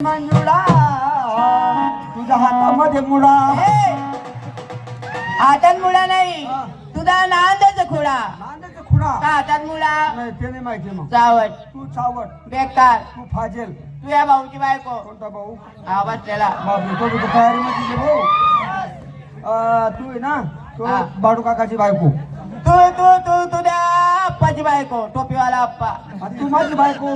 मंजुळा तुझ्या हातामध्ये मुळा. हातात मुळा नाही हा. तुझा नांदच खुडा नांदाचा खुडा का हातात मुळा. नाही ते नाही माहिती मग चावट तू चावट बेकार. तू फाजेल. तू या भाऊची बायको. कोणता भाऊ? आवाज त्याला. तो भाऊ अं, तू आहे ना तो हा. बाडू काकाची बायको. तू तू तू तुझ्या आप्पाची बायको टोपीवाला आप्पा. आणि तू माझी बायको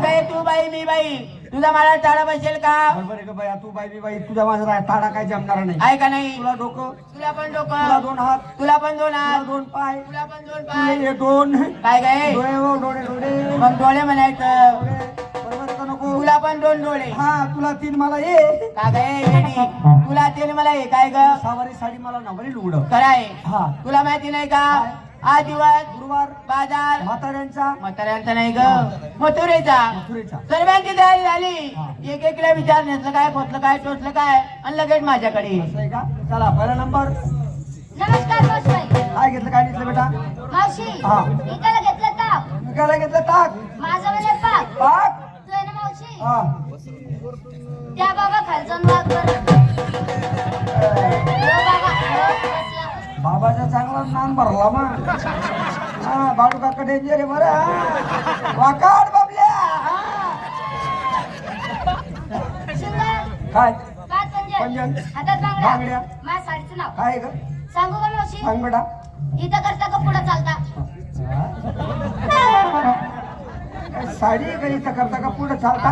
बाई तू बाई मी बाई. तुझा मला टाळा बसेल का? बरोबर आहे का बाई तू बाई बी बाई. तुझ्या माझा ताडा काय जमणार नाही. आहे का नाही? तुला डोकं? तुला पण तुला डोकं दोन हात. तुला पण दोन तुला हात दोन पाय. तुला पण दोन तुला पाय. हे दोन. काय काय डोळे हो, डोळे डोळे. मग डोळे म्हणायचं. डोळे. बरोबर आहे का नको. तुला पण दोन डोळे. हा तुला तीन मला ये. का काय वेडी तुला ते मला हे काय ग? सवारी साडी मला नवरी लुगडं कराय हा. तुला माहिती नाही का? आज दिवस गुरुवार बाजार म्हाताऱ्यांचा. म्हाताऱ्यांचा नाही ग. मथुरेचा. मथुरेचा. सर्वांची तयारी. झाली. एक एकला विचार नेसलं काय खोतलं काय टोचलं काय आणि लगेच माझ्याकडे असं आहे का? चला पहिला नंबर. नमस्कार मावशी. काय घेतलं काय घेतलं बेटा? मावशी हा. इकडे घेतलं ताप विकायला घेतलं ताक. माझं म्हणे पाक. पाक? तू आहे ना मावशी. हा. त्या बाबा खालचन वाघ बाबाचा चांगला नाम भरला मग हा. बाळू काका डेंजर आहे बरं बाबल्या काय? पंजन. हातात बांगड्या. बांगड्या माझ्या साडीचं नाव काय ग? सांगू का मावशी सांग बेटा इथं करता का पुढं चालता काय साडी का इथं करता का पुढे चालता?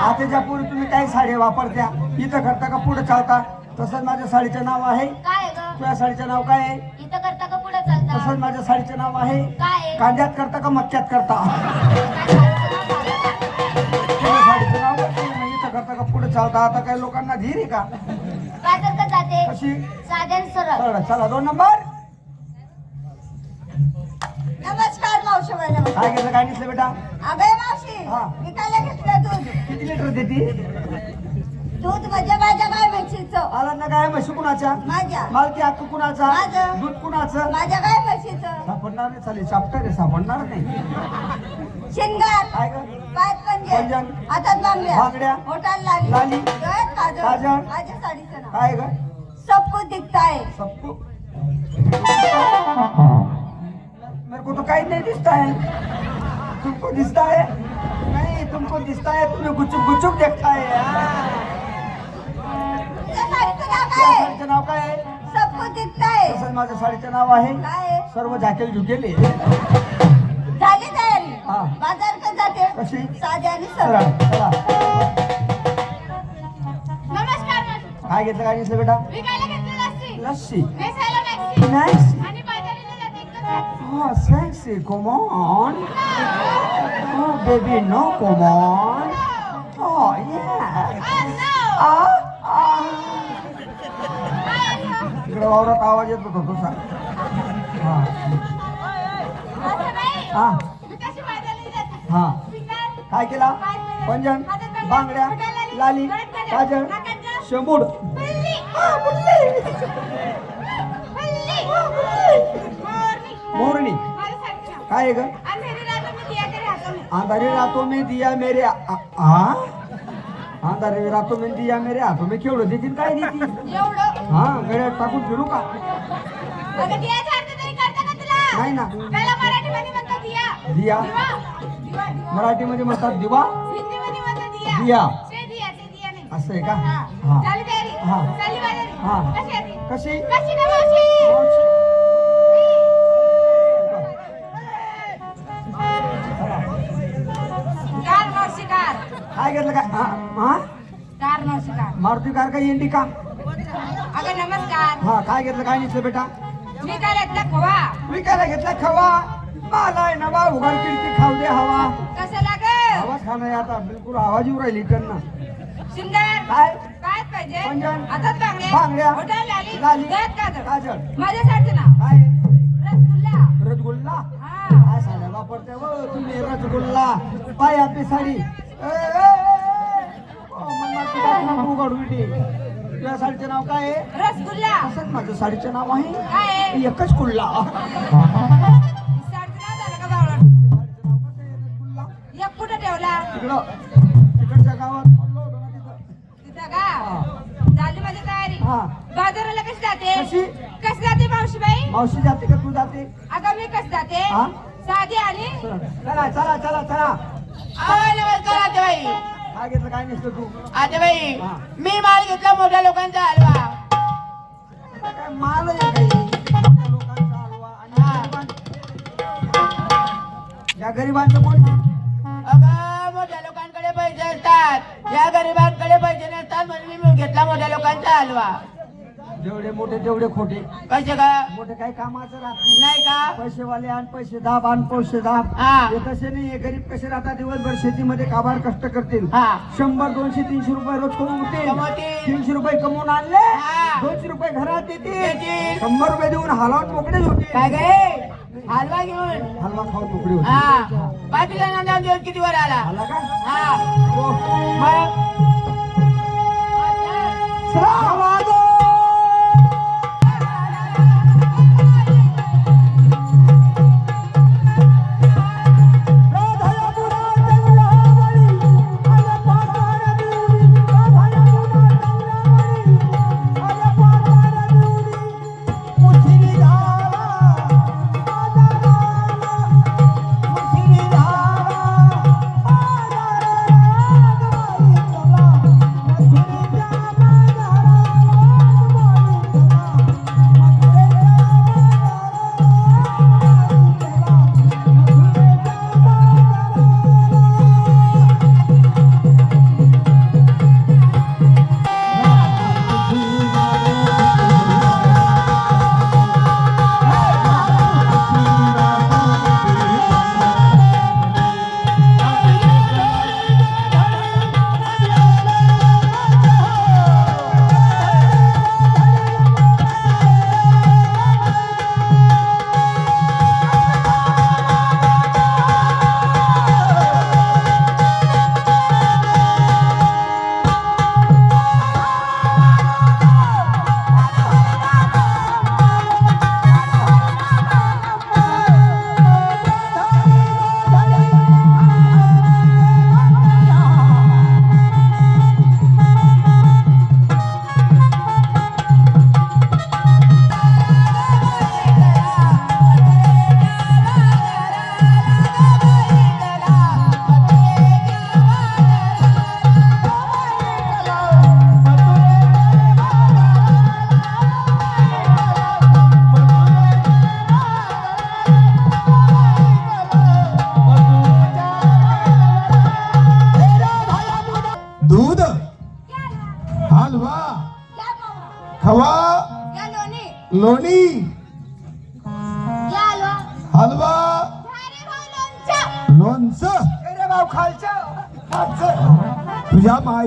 आताच्या पुढे तुम्ही काय साडी वापरत्या इथं करता का पुढे चालता? तसंच माझ्या साडीचं नाव आहे काय तुझ्या साडीचं नाव काय आहे? इथं करता का पुढं चालता? तसंच माझ्या साडीचं नाव आहे. काय कांद्यात करता का मक्क्यात करता? साडीचं नाव? तुझ्या साडीचं नाव सांगा. काय आहे? इथं करता का पुढे चालता? आता काही लोकांना धीर आहे का? जाते कशी? सरळ. चला चला दोन नंबर. नमस्कार मावशी काय घेतलं? काय घेतलं बेटा? अबे मावशी हा. विकायला घेतलं दूध. किती लिटर देते? दूध म्हणजे माझ्या गाय म्हशीचं आला ना काय म्हशी कुणाच्या? माझ्या. मालकी हक्क कुणाचा? माझं. दूध कुणाचं? माझ्या गाय म्हशीचं. सापडणार नाही चालेल. चाप्टर आहे सापडणार नाही. शिंगार. काय ग? पाच पंजे. पंजन. हातात बांगड्या. बांगड्या. होटाल लाली. लाली. डोळ्यात काजळ. काजळ. माझ्या साडीचं नाव. काय ग? सब कुछ दिखता है. सबको. मेरे को तो काही नहीं दिखता है. तुमको दिखता है? नहीं तुमको दिखता है तुम्हें गुचुक गुचुक देखता है. हाँ. साडीचं नाव काय? आहे? साडीचं नाव काय? आहे सब कुछ दिखता है तसंच माझ्या साडीचं नाव आहे. काय? सर्व झाकेल झुकेले झाली तयारी? हा. बाजार का जाते? कशी? साधी आणि सरळ चला. नमस्कार मावशी. काय घेतलं काय घेतलं बेटा? विकायला घेतली लस्सी. लस्सी. नेसायला मॅक्सी. Nice. आणि बाजाराला जाते एकदम Oh, sexy, come on. Oh, baby, no, come on. येत होता तुझा हा. हा. हा काय केला? पंजन बांगड्या लाली काजळ शेंबूड हा. मोरणी. काय आहे ग? अंधारी रातों में दिया मेरे आ? अंधारी रातों में दिया मेरे हातों में केवढं देतील काय देतील? हा गड्यात टाकून फिरू का? नाही ना. दिया. मराठीमध्ये म्हणतात दिवा? दिया. असं आहे का? हा. हा. हा. कशी काय घेतलं काय हा. हा? मारुती कार का एंडी का? नमस्कार. हा काय घेतलं? काय घेतलं बेटा? मी काय घेतला खवा? विकायला घेतला खवा. मला आहे ना बा उघड खिडकी खाऊ दे हवा. कसं लागेल? आवाज खाणं आहे आता बिलकुल आवाज येऊ राहिली इकडनं. सुंदर काय? काय पाहिजे? पंजन. हातात बांगड्या बांगड्या. होटाल लाली लाली. गळ्यात काजळ. काजळ. माझ्यासाठीचं नाव काय? रसगुल्ला. रसगुल्ला? हा. काय साड्या वापरते व तुम्ही रसगुल्ला? पाय आपली साडी. ए, ए, ए, ओ, मन्नात तुझा नको उघड उलटी. तुझ्या साडीचं नाव काय आहे? रसगुल्ला. असंच माझं साडीचं नाव आहे. काय आहे? एकच कुल्ला. साडीचं नाव झालं का बावळट? साडीचं नाव कसं आहे रसगुल्ला एक कुठं ठेवला? तिकडं तिकडं गावात पडलो होतो ना तिथं. तिथं का? झाली माझी तयारी. हा. बाजाराला कशी जाते? कशी? कशी जाते मावशीबाई? मावशी जाते का तू जाते? आता मी कशी जाते? हा? साधी आणि? चला चला चला चला. आतेबाई काय घेतलं काय नसतं तू? आतेबाई हा. मी माल घेतला मोठ्या लोकांचा हलवा. आता काय माल आहे काही? मोठ्या लोकांचा हलवा आणि हा. गरिबां- या गरिबांचं कोण अगं मोठ्या लोकांकडे पैसे असतात. या गरिबांकडे पैसे नसतात म्हणून मी घेतला मोठ्या लोकांचा हलवा. जेवढे मोठे तेवढे खोटे. कसे का? मोठे काही कामाचं राहत नाही. नाही का? पैसेवाले आण पैसे दाब आण पैसे दाब. हा. हे तसे नाही हे गरीब कसे राहतात? दिवसभर शेतीमध्ये काबाड कष्ट करतील. हा. शंभर दोनशे तीनशे रुपये रोज कमवतील कमवतील. तीनशे रुपये कमवून आणले हा. दोनशे रुपये घरात येतील येतील. शंभर रुपये देऊन हलावून मोकळे होतील. काय गे? हलवा घेऊन. हलवा खाऊन मोकळे होतील. हा. नंदा दिवस किती वर आला? आला का? हा. हो. मग? श्रावण.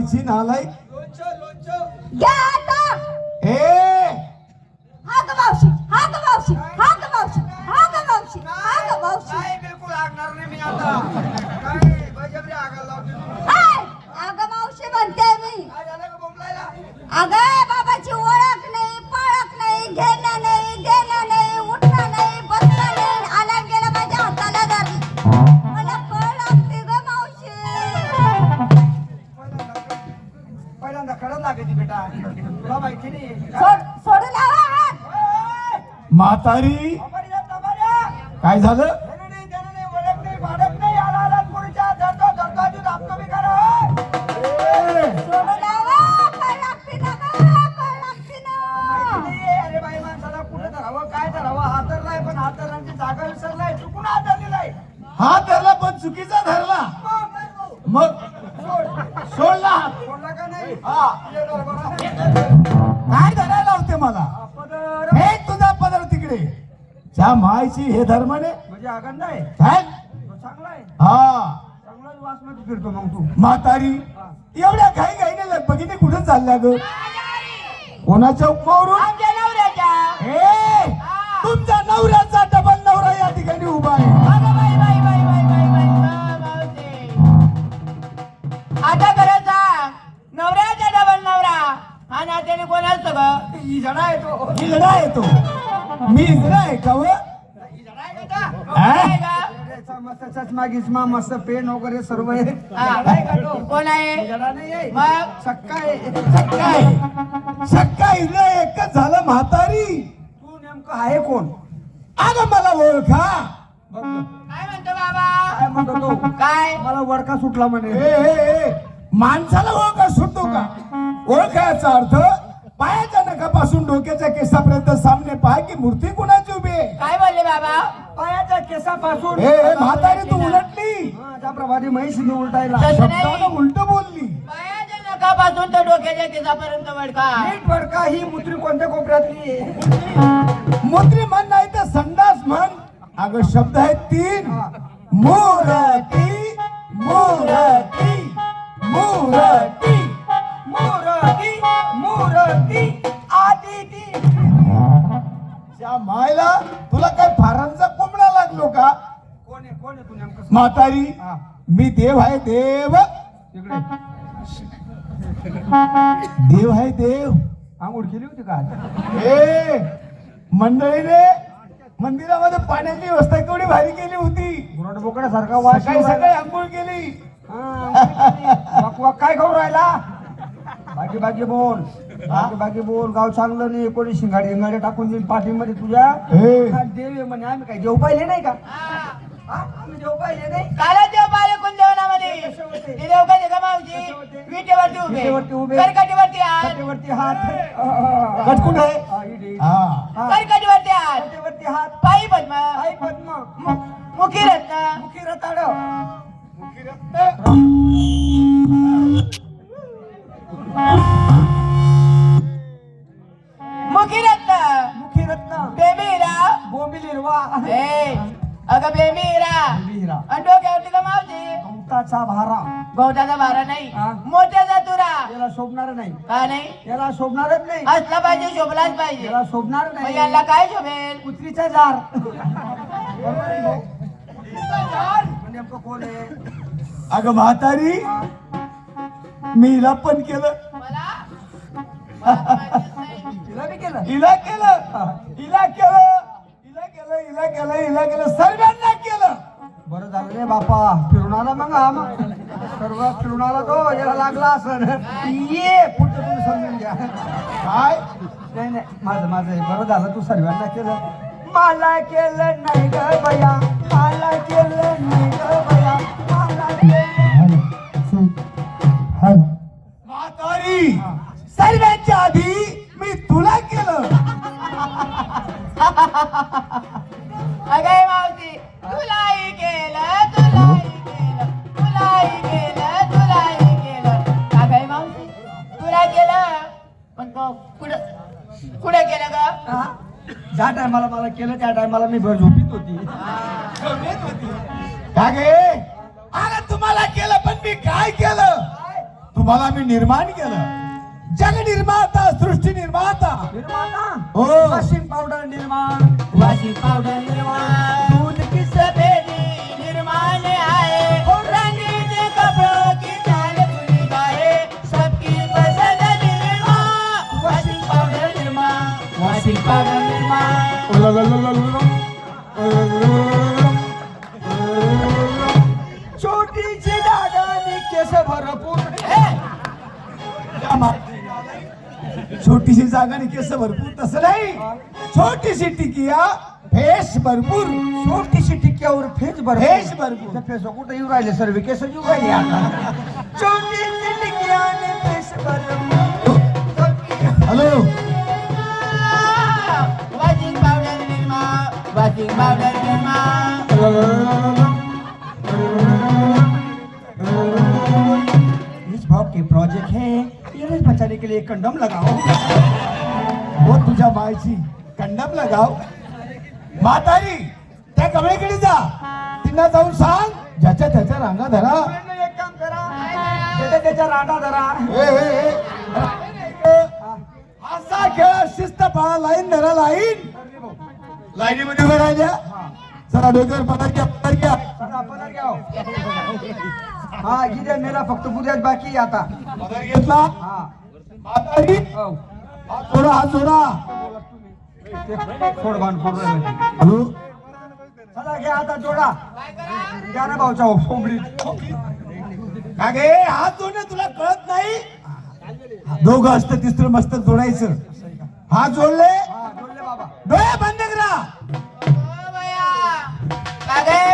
तुझ्या मायची चुकून हा धरलेलाय हा धरला पण चुकीचा धरला. मग. सोडला. सोडला. का नाही? मायची हे धर्मने म्हणजे आगंद आहे. काय? तो चांगला आहे. हा. चांगलाच वासमध्ये फिरतो मग तू. म्हातारी. एवढ्या घाई घाईने बघितले कुठे चालल्या ग कोणाच्या उपमावरून? ए तुमच्या नवऱ्याचा डबल नवरा या ठिकाणी उभा आहे. आता सांग नवऱ्याचा डबल नवरा हा नात्याने कोण असतं ग ही जडा आहे तो. हिजडा येतो मी हिजडा आहे का व? ही जडा आहे का हा? मस्त चष्मा मस्त पेन वगैरे सर्व आहे कोण आहे जडा नाही आहे सक्का आहे सक्का हिला एकच झालं म्हातारी तू नेमकं आहे कोण अगं मला ओळखा काय म्हणतो बाबा काय म्हणतो तो काय मला वडका सुटला म्हणे माणसाला ओळखा सुटतो का ओळखायचा अर्थ पायाच्या नखापासून डोक्याच्या केसापर्यंत सामने पाय की मूर्ती कुणाची उभी आहे काय बोलले बाबा केसापासून. ए, ए, म्हातारी तू उलटली. हा, त्याप्रमाणे म्हैस उलटायला. तसं नाही. उलट बोलली. पायाच्या नखापासून तर डोक्याच्या केसापर्यंत वडका. नीट वडका ही मुत्री कोणत्या कोपऱ्यातली? आहे मूत्री म्हण नाही तर संडास म्हण. अगं शब्द आहेत तीन. मूर्ती मूर्ती मूर्ती मूर्ती मूर्ती. आदिती त्या मायला तुला काय फारांचा कोंबडा लागलो का? कोण आहे? कोण आहे तू नेमकं? म्हातारी हा. मी देव आहे देव. तिकडे देव आहे देव. आंघोळ केली होती का आज? ए मंडळीने मंदिरामध्ये पाण्याची व्यवस्था केवढी भारी केली होती. गुराड बोकड्यासारखा वास सकाळी येऊ सकाळी राहिला. आंघोळ केली. हा, वाक वाक काय खाऊ राहिला? बाकी बाकी बोल. बाकी बाकी बोल. गाव चांगलं नाही कोणी शिंगाडे शिंगाडे टाकून देईल पाठीमध्ये तुझ्या. हा, देव आहे म्हणे आम्ही काय देव पाहिले नाही का? हा, आम्ही देव पाहिले नाही. काला देव पाहिले कोण जेवणामध्ये कसे होते? ते देव कधी का मावशी? कसे होते? विटेवरती उभे. विटेवरती उभे. करकटीवरती हात कटेवरती हात. कटकून आहे? हा, इडे, इडे. हा. हा, करकटीवरती हात कटेवरती हात पायी पद्म. आई पद्म. मु- मुखी रत्न मुखी रताड गवताचा भारा. गवताचा भारा नाही. हा. मोत्याचा तुरा. याला शोभणार नाही. का नाही? याला शोभणारच नाही. असला पाहिजे शोभलाच पाहिजे. याला शोभणार मग नाही याला काय शोभेल? कुत्रीचा जार. नेमकं कोण आहे? अगं म्हातारी मी हिला पण केलं. मला? मला माहितीच नाही. तिला बी केलं? हिला केलं. हिला केलं. हिला केलं हिला केलं हिला केलं. सर्वांना केलं बरं झालं रे बापा आला मग हा मग सर्व आला तो याला लागला असं ये पुढचं तुम्ही समजून घ्या. काय नाही नाही माझं माझं. बरं झालं तू सर्वांना केलं. मला केलं नाही ग बया मला केलं नाही ग बया मला केलं म्हातारी सर्वांच्या आधी मी तुला केलं. अगं कुठं? कुठं केलं ग? हा? ज्या टायमाला मला केलं त्या टायमाला मी भर झोपीत होती. का गे? अगं तुम्हाला केलं पण मी काय केलं? तुम्हाला मी निर्माण केलं. जग निर्माता सृष्टी निर्माता. निर्माण हो. वॉशिंग पावडर निर्माण वाशी पावडर निर्माण. दूध निर्माण आए छोटीशी जागा आणि केस भरपूर. छोटीशी जागा आणि केस भरपूर तसं नाही. छोटीशी टिकिया फेस भरपूर. छोटीशी टिक्क्यावर फेज भर फेस भरपूर. फेस कुठे येऊ राहिले सर्व? केस येऊ राहिले आता. छोटीशी टिक्क्या आणि फेस भरपूर. हॅलो. इस भाव के प्रोजेक्ट है ये बचाने के लिए कंडम लगाओ हो तुझ्या मायची कंडम लगाओ म्हातारी त्या कमळेकडे जा तिला जाऊन सांग ज्याच्या त्याच्या रांगा धरा एक काम करा त्याच्या त्याच्या राडा धरा असा खेळ शिस्त पाळा लाईन धरा लाईन. लाईनीमध्ये उभे राहिल्या. चला डोक्यावर पदर घ्या पदर घ्या. चला, पदर घ्या हो. हा इथे मेरा फक्त बुद्याच बाकी आहे आता. पदर घेतला. हा. म्हातारी. हो. हात जोडा हात ते सोड बांध करून राहिले. हॅलो चला घ्या आता जोडा. घ्या ना भाऊच्या कोंबडीत. का गे हात जोडणं तुला कळत नाही? दोघं असतं तिसरं मस्त जोडायचं. हात जोडले. डोळे बंद करा.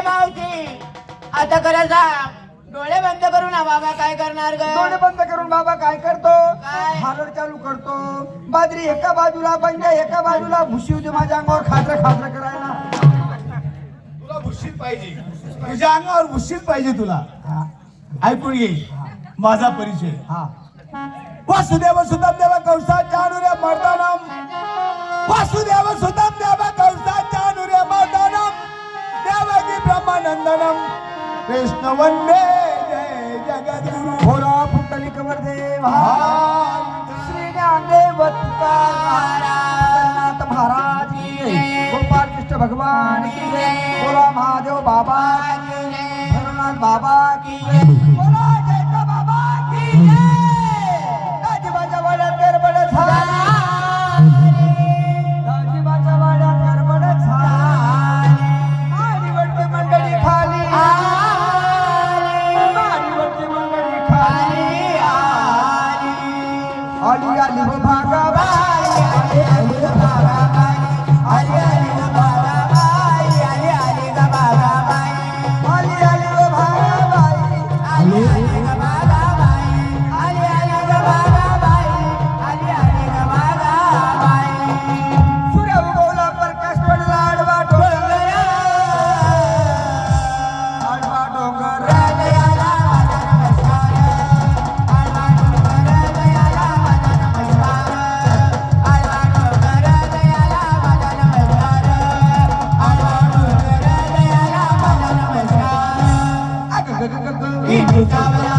मावशी आता करा सांग. डोळे बंद करू ना बाबा काय करणार ग? डोळे बंद करून बाबा काय करतो? काय? हालर चालू करतो. बाजरी एका बाजूला पंजा एका बाजूला भुशी होती माझ्या अंगावर खात्र खात्र करायला. तुला भुशीत पाहिजे. तुझ्या अंगावर भुशीत पाहिजे तुला. ऐकून घे. माझा परिचय. हा. वासुदेव सुतम देव कौसाच्या नुरे मर्दानम. वासुदेव सुतम देव कौसाच्या नुरे मर्दानम देवकी ब्रह्मानंदनम कृष्ण वंदे जय जगद्गुरु भोला पुंडलिक देव श्री ज्ञानदेव महाराज की जय. गोपाल कृष्ण भगवान की जय. भोला महादेव बाबा की जय. भोलानाथ बाबा की जय. आली आली हो भागाबाई Thank you.